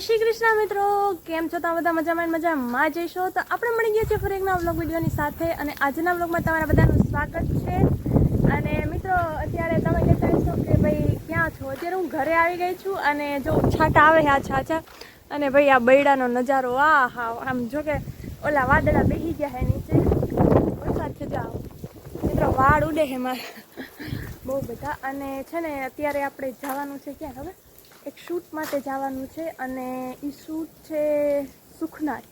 શ્રી કૃષ્ણ મિત્રો. કેમ છો તમે બધા મજામાં મજામાં? જઈશો તો આપણે મળી ગયા છીએ ફરી એકના વ્લોગ વિડીયોની સાથે અને આજના વ્લોગમાં તમારા બધાનું સ્વાગત છે. અને મિત્રો, અત્યારે તમે કહેતા હશો કે ભાઈ, ક્યાં છો? અત્યારે હું ઘરે આવી ગઈ છું અને જો છાટા આવે આ છાછા અને ભાઈ આ બૈડાનો નજારો આ હા આમ જો કે ઓલા વાદળા બેસી ગયા હે નીચે. વરસાદ છે જાઓ મિત્રો, વાળ ઉડે છે મારા. બહુ બધા. અને છે ને, અત્યારે આપણે જવાનું છે ક્યાં હવે એક શૂટ માટે જવાનું છે અને એ શૂટ છે સુખનાથ.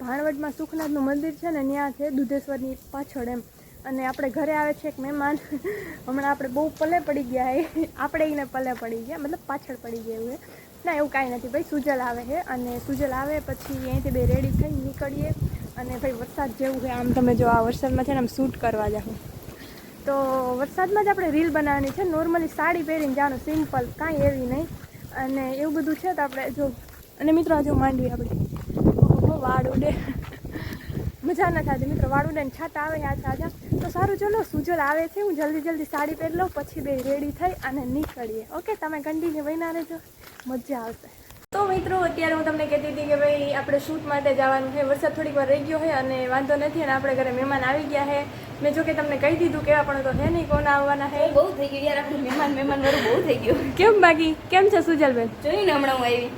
ભાણવડમાં સુખનાથનું મંદિર છે ને, ત્યાં છે દુધેશ્વરની પાછળ એમ. અને આપણે ઘરે આવે છે એક મહેમાન. હમણાં આપણે બહુ પલે પડી ગયા એ આપણે એને પલે પડી ગયા, મતલબ પાછળ પડી ગયા એવું ના, એવું કાંઈ નથી ભાઈ, સુજલ આવે છે અને સુજલ આવે પછી અહીંથી બે રેડી થઈ નીકળીએ. અને ભાઈ વરસાદ જેવું છે આમ તમે જો આ વરસાદમાં છે ને, આમ શૂટ કરવા જાઉં તો વરસાદમાં જ આપણે રીલ બનાવવાની છે. નોર્મલી સાડી પહેરીને જવાનું સિમ્પલ કાંઈ એવી નહીં. અને એવું બધું છે તો આપણે જો, અને મિત્રો જો માંડવી આપણે વાળ ઉડે મજા ન થતી મિત્રો વાળ છાતા આવે આ સાજા તો સારું, ચલો, સુજલ આવે છે. હું જલ્દી જલ્દી સાડી પહેરી લઉં, પછી બે રેડી થઈ અને નીકળીએ. ઓકે તમે કન્ટિન્યુ વહીના રહેજો. મજા આવશે. તો મિત્રો અત્યારે હું તમને કહેતી હતી કે ભાઈ આપણે શૂટ માટે જવાનું છે. વરસાદ થોડીક વાર રહી ગયો છે અને વાંધો નથી અને આપણે ઘરે મહેમાન આવી ગયા છે. મેં જો કે તમને કહી દીધું કેવા પણ તો હે નહીં કોણ આવવાના છે? બહુ થઈ ગયું યાર આપણે મહેમાન મહેમાન વાળું બહુ થઈ ગયું. કેમ બાકી? કેમ છે સુજલબેન? જોયું ને હમણાં હું આવી.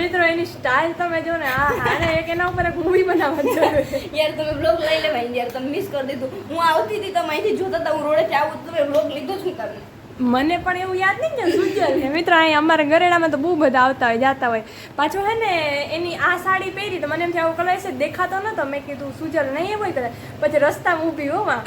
મિત્રો એની સ્ટાઇલ તમે જો ને આ હારે એક એના ઉપર એક મૂવી બનાવવા યાર તમે બ્લોગ લઈ લેવાય યાર તમે મિસ કરી દીધું. હું આવતી હતી તમે અહીંથી જોતા હતા હું રોડે આવું તમે બ્લોગ લીધો છું તમને. મને પણ એવું યાદ નહીં કે સુજલ છે મિત્ર અહીં અમારા ગરેડામાં તો બહુ બધા આવતા હોય, જાતા હોય. પાછો હે ને, એની આ સાડી પહેરી તો મને એમ થયું કલર છે દેખાતો નતો. મેં કીધું, સુજલ, નહીં હોય કદાચ પછી રસ્તામાં ઊભી હોવા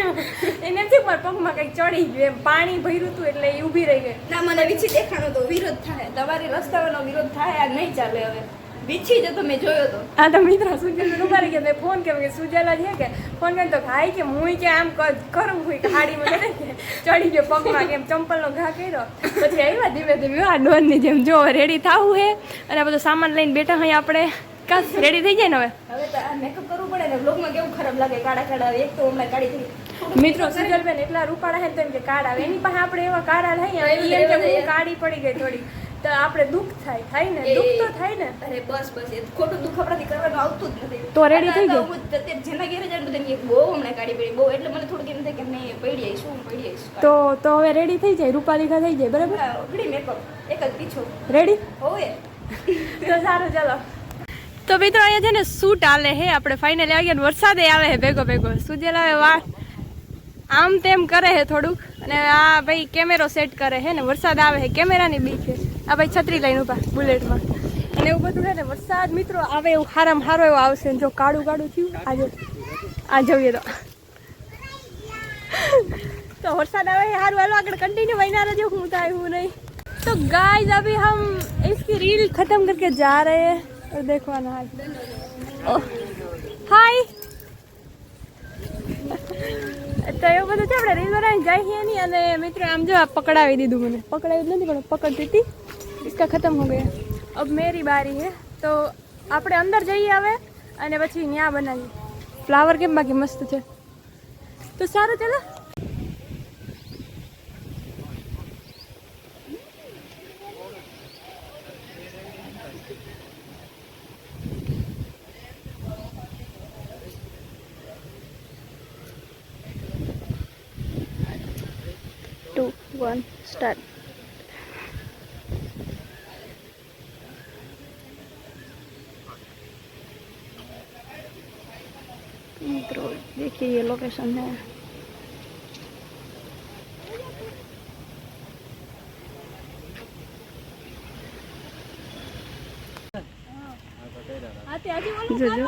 એને એમ થયું પગમાં કંઈક ચડી ગયું, એમ પાણી ભર્યું હતું એટલે એ ઊભી રહી ગઈ. ના, મને વીછી દેખાણો તો વિરોધ થાય. તમારી રસ્તાઓનો વિરોધ થાય, આ નહીં ચાલે હવે. વીછી જતો મેં જોયો તો. હા તો મિત્ર સુજલ ઊભા રહી ગયા મેં ફોન કર્યો કે સુજલા છે કે? ફોન કર્યો તો ભાઈ કે હું કે આમ ક- કરું હોય ગાડીમાં કરે કે. ચડી ગયો પગમાં કેમ ચંપલનો ઘા કર્યો. પછી આવ્યા ધીમે ધીમે આ ડોનની જેમ જો રેડી થાવું હે. અને આ બધો સામાન લઈને બેઠા હોય આપણે. કાસ રેડી થઈ જાય ને હવે? હવે તો આ મેકઅપ કરવું પડે ને બ્લોગમાં કેવું ખરાબ લાગે કાળા કાળા એક તો હમણાં કાઢી થઈ. મિત્રો સુજલબેન એટલા રૂપાળા હે તો એમ કે કાર્ડ આવે. એની પાસે આપણે એવા કાળા લઈએ કાઢી એમ કે હું કાળી પડી ગઈ થોડી. તો આપણે દુઃખ થાય થાય ને? દુઃખ તો થાય ને? અરે બસ બસ. એ ખોટું દુઃખ આપણાથી કરવાનું આવતું જ નથી. તો રેડી થઈ આ હું અત્યારે જેના ઘેરે જાય બધાને બહુ હમણાં કાઢી પડી બહુ. એટલે મને થોડું એમ થાય કે મેં પડી આવીશું હું પડી આવીશું તો તો હવે રેડી થઈ જાય? રૂપાલિકા થઈ જાય બરાબર? ઘડી મેકઅપ એક જ પીછો. રેડી હોવે. તો સારું ચાલો. તો મિત્રો અહીંયા છે ને શૂટ આલે હે. આપણે ફાઇનલી આવી ગયા ને વરસાદે આવે હે ભેગો ભેગો. સુજેલ આવે વાળ આમ તેમ કરે હે થોડુંક. અને આ ભાઈ કેમેરો સેટ કરે હે ને વરસાદ આવે હે. કેમેરાની બીક છે આ ભાઈ છત્રી લઈને ઉભા બુલેટમાં અને એવું બધું હે ને વરસાદ મિત્રો આવે એવું હારામાં હારો એવો આવશે ને જો કાળું કાળું થયું આજે આ જોઈએ તો तो वरसाद आवे हार वालों अगर कंटिन्यू बना रहे जो हूँ था हूँ नहीं तो गाइस अभी हम इसकी रील खत्म करके जा रहे हैं और देखो अनाज हाय તો એવું બધું છે આપણે રીલ બનાવીને જાય છીએ નહીં અને મિત્રો આમ જો પકડાવી દીધું મને. પકડાવી નથી પણ પકડતી હતી. ઇસકા ખતમ હો ગયા. અબ મેરી બારી હે તો આપણે અંદર જઈએ હવે અને પછી ત્યાં બનાવીએ. ફ્લાવર કેમ બાકી મસ્ત છે? તો સારું ચાલો. ટુ વન સ્ટાર્ટ મિત્રો देखिए ये लोकेशन है जो जो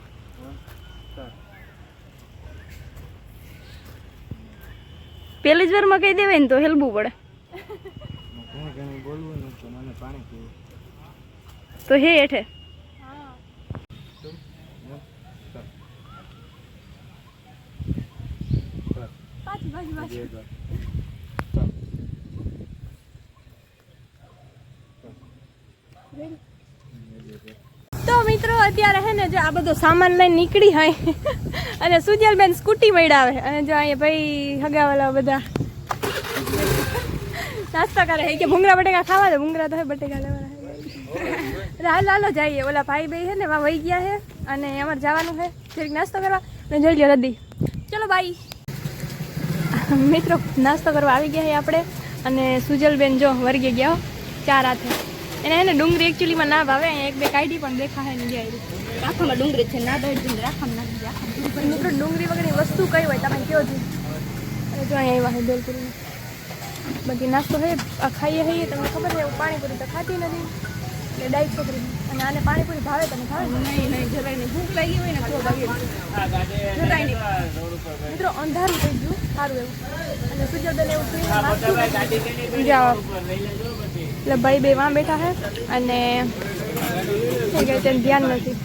પેલી જ વારમાં કહી દેવાય ને તો હેલવું પડે. તો હે હેઠે. તો મિત્રો, અત્યારે હે ને જો આ બધો સામાન લઈને નીકળી હોય અને સુજલબેન સ્કૂટી મળાવે અને જો અહીંયા ભાઈ હગાવાલા બધા. નાસ્તા કરે. કે ભૂંગરા બટેકા ખાવા દે. ભૂંગરા તો બટેકા લેવાના. હાલ, હાલો, જઈએ. ઓલા ભાઈ ભાઈ છે ને, એમાં વહી ગયા છે. અને અમારે જવાનું છે. જરીક નાસ્તો કરવા. અને જોઈ લો રદી. ચલો, બાય. મિત્રો, નાસ્તો કરવા આવી ગયા છે આપણે. અને સુજલબેન જો વર્ગે ગયા ચાર હાથે એને એને ડુંગળી એકચ્યુઅલીમાં ના ભાવે. એક બે કાઢી પણ દેખાય નહીં જાય આખામાં ડુંગળી છે ના દોડ ડુંગળી આખામાં નાખી. પણ મિત્રો ડુંગળી વગરની વસ્તુ કઈ હોય? તમે કયો છો? અને જો અહીંયા આવ્યા છે બેલપુરીમાં બાકી નાસ્તો હે આ ખાઈએ હઈએ તમને ખબર છે હું પાણીપુરી તો ખાતી નથી. એટલે ડાઈ છોકરી અને આને પાણીપુરી ભાવે તમે ભાવે? નહીં નહીં જરાય નહીં. ભૂખ લાગી હોય ને તો ભાગે જરાય નહીં. મિત્રો અંધારું થઈ ગયું સારું એવું. અને સૂર્યોદય એવું થઈ જાઓ. એટલે ભાઈ બે વાં બેઠા છે અને ધ્યાન નથી.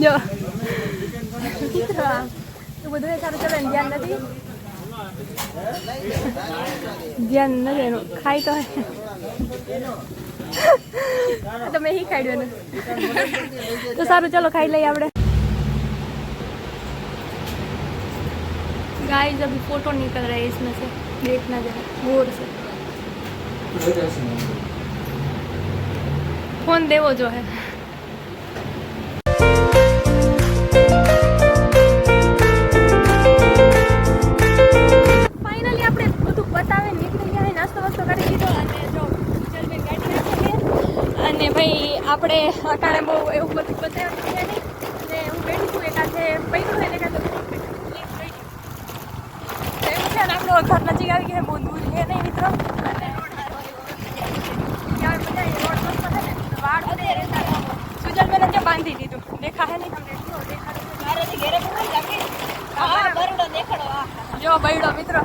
જો મિત્રો આ એ બધું એ સારું ચાલે ને ધ્યાન નથી ધ્યાન નથી એનું ખાઈ તો હે તો મેં ही ખાઈ ને તો સારું ચલો ખાઈ લઈએ આપણે गाइस अभी फोटो निकल रहा है इसमें से देखना जरा मोर से फोन देवो जो है આપણે અટાણે બહુ એવું બધું બતાવ્યું છે નહીં. ને હું બેઠી છું એકાથે પૈડું એને કાંઈ તો એવું છે. ને આપણો ઘર નજીક આવી ગયા બહુ દૂર છે નહીં મિત્રો. સુજલબેને જે બાંધી દીધું. દેખા હે. નહીં તમને જો બૈડો મિત્રો.